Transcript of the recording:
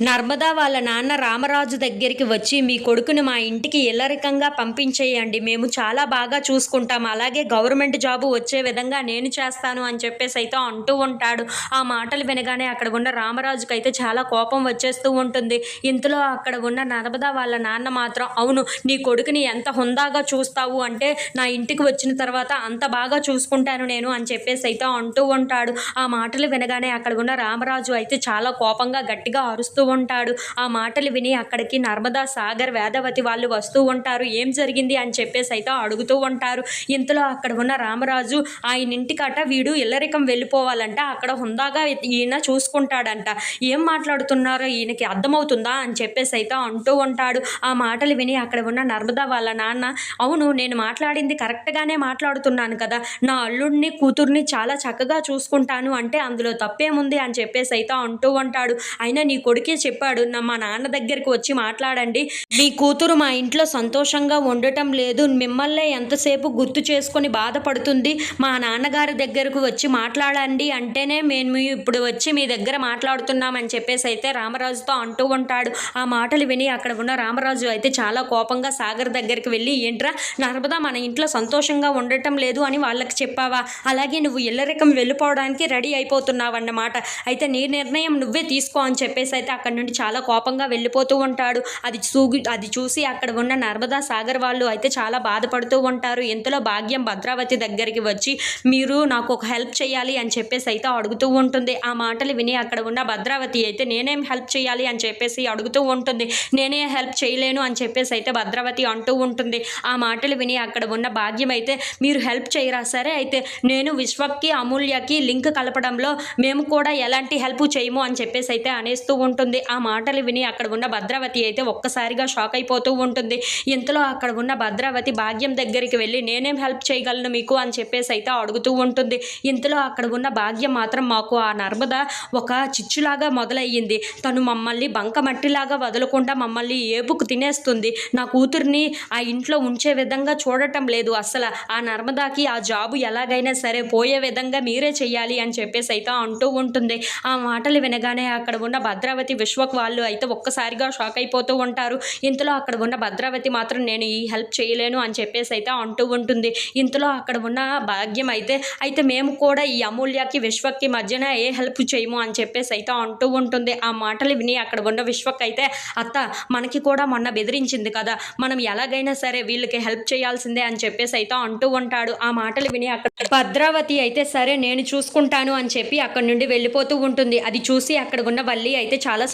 నర్మదా వాళ్ళ నాన్న రామరాజు దగ్గరికి వచ్చి మీ కొడుకుని మా ఇంటికి ఇల్లరికంగా పంపించేయండి. మేము చాలా బాగా చూసుకుంటాం. అలాగే గవర్నమెంట్ జాబు వచ్చే విధంగా నేను చేస్తాను అని చెప్పేసి అయితే అంటూ ఉంటాడు. ఆ మాటలు వినగానే అక్కడ ఉన్న రామరాజుకి అయితే చాలా కోపం వచ్చేస్తూ ఉంటుంది. ఇంతలో అక్కడ ఉన్న నర్మదా వాళ్ళ నాన్న మాత్రం అవును నీ కొడుకుని ఎంత హుందాగా చూస్తావు అంటే నా ఇంటికి వచ్చిన తర్వాత అంత బాగా చూసుకుంటాను నేను అని చెప్పేసి అయితే అంటూ ఉంటాడు. ఆ మాటలు వినగానే అక్కడ ఉన్న రామరాజు అయితే చాలా కోపంగా గట్టిగా అరుస్తూ ఉంటాడు ఆ మాటలు విని అక్కడికి నర్మదా సాగర్ వేదవతి వాళ్ళు వస్తూ ఉంటారు ఏం జరిగింది అని చెప్పేసి అయితే అడుగుతూ ఉంటారు ఇంతలో అక్కడ ఉన్న రామరాజు ఆయన ఇంటికట వీడు ఇల్లరికం వెళ్ళిపోవాలంట. అక్కడ హుందాగా ఈయన చూసుకుంటాడంట. ఏం మాట్లాడుతున్నారో ఈయనకి అర్థమవుతుందా? అని చెప్పేసి అయితే అంటూ ఉంటాడు ఆ మాటలు విని అక్కడ ఉన్న నర్మదా వాళ్ళ నాన్న అవును నేను మాట్లాడింది కరెక్ట్గానే మాట్లాడుతున్నాను కదా. నా అల్లుడిని కూతుర్ని చాలా చక్కగా చూసుకుంటాను. అంటే అందులో తప్పేముంది? అని చెప్పేసి అయితే అంటూ ఉంటాడు అయినా నీ కొడుకి చెప్పాడు నా మా నాన్న దగ్గరికి వచ్చి మాట్లాడండి. మీ కూతురు మా ఇంట్లో సంతోషంగా ఉండటం లేదు. మిమ్మల్నే ఎంతసేపు గుర్తు చేసుకొని బాధపడుతుంది. మా నాన్నగారి దగ్గరకు వచ్చి మాట్లాడండి అంటేనే మేము ఇప్పుడు వచ్చి మీ దగ్గర మాట్లాడుతున్నామని చెప్పేసి అయితే రామరాజుతో అంటూ ఉంటాడు. ఆ మాటలు విని అక్కడ ఉన్న రామరాజు అయితే చాలా కోపంగా సాగర్ దగ్గరికి వెళ్ళి ఏంట్రా నర్మదా మన ఇంట్లో సంతోషంగా ఉండటం లేదు అని వాళ్ళకి చెప్పావా? అలాగే నువ్వు ఇల్లరికం వెళ్ళిపోవడానికి రెడీ అయిపోతున్నావు అన్నమాట అయితే నీ నిర్ణయం నువ్వే తీసుకో అని చెప్పేసి అయితే అక్కడి నుండి చాలా కోపంగా వెళ్ళిపోతూ ఉంటాడు. అది చూగి అది చూసి అక్కడ ఉన్న నర్మదా సాగర్ వాళ్ళు అయితే చాలా బాధపడుతూ ఉంటారు. ఇంతలో భాగ్యం భద్రావతి దగ్గరికి వచ్చి మీరు నాకు ఒక హెల్ప్ చేయాలి అని చెప్పేసి అయితే అడుగుతూ ఉంటుంది. ఆ మాటలు విని అక్కడ ఉన్న భద్రావతి అయితే నేనేం హెల్ప్ చేయాలి అని చెప్పేసి అడుగుతూ ఉంటుంది. నేనే హెల్ప్ చేయలేను అని చెప్పేసి అయితే భద్రావతి అంటూ ఉంటుంది. ఆ మాటలు విని అక్కడ ఉన్న భాగ్యం అయితే మీరు హెల్ప్ చేయరా సరే అయితే నేను విశ్వక్కి అమూల్యకి లింక్ కలపడంలో మేము కూడా ఎలాంటి హెల్ప్ చేయము అని చెప్పేసి అయితే అనేస్తూ ఉంటుంది. ఉంటుంది ఆ మాటలు విని అక్కడ ఉన్న భద్రావతి అయితే ఒక్కసారిగా షాక్ అయిపోతూ ఉంటుంది. ఇంతలో అక్కడ ఉన్న భద్రావతి భాగ్యం దగ్గరికి వెళ్ళి నేనేం హెల్ప్ చేయగలను మీకు? అని చెప్పేసి అయితే అడుగుతూ ఉంటుంది. ఇంతలో అక్కడ ఉన్న భాగ్యం మాత్రం మాకు ఆ నర్మద ఒక చిచ్చులాగా మొదలయ్యింది. తను మమ్మల్ని బంకమట్టిలాగా వదలకుండా మమ్మల్ని ఏపుకు తినేస్తుంది. నా కూతుర్ని ఆ ఇంట్లో ఉంచే విధంగా చూడటం లేదు అసలు. ఆ నర్మదాకి ఆ జాబు ఎలాగైనా సరే పోయే విధంగా మీరే చెయ్యాలి అని చెప్పేసి అయితే అంటూ ఉంటుంది. ఆ మాటలు వినగానే అక్కడ ఉన్న భద్రావతి విశ్వక్ వాళ్ళు అయితే ఒక్కసారిగా షాక్ అయిపోతూ ఉంటారు. ఇంతలో అక్కడ ఉన్న భద్రావతి మాత్రం నేను ఈ హెల్ప్ చేయలేను అని చెప్పేసి అయితే అంటూ ఉంటుంది. ఇంతలో అక్కడ ఉన్న భాగ్యం అయితే అయితే మేము కూడా ఈ అమూల్యకి విశ్వక్కి మధ్యన ఏ హెల్ప్ చేయము అని చెప్పేసి అయితే అంటూ ఉంటుంది. ఆ మాటలు విని అక్కడ ఉన్న విశ్వక్ అయితే అత్త మనకి కూడా మొన్న బెదిరించింది కదా మనం ఎలాగైనా సరే వీళ్ళకి హెల్ప్ చేయాల్సిందే అని చెప్పేసి అయితే అంటూ ఉంటాడు. ఆ మాటలు విని అక్కడ భద్రావతి అయితే సరే నేను చూసుకుంటాను అని చెప్పి అక్కడ నుండి వెళ్ళిపోతూ ఉంటుంది. అది చూసి అక్కడ ఉన్న వల్లి అయితే చాలా సంతోషం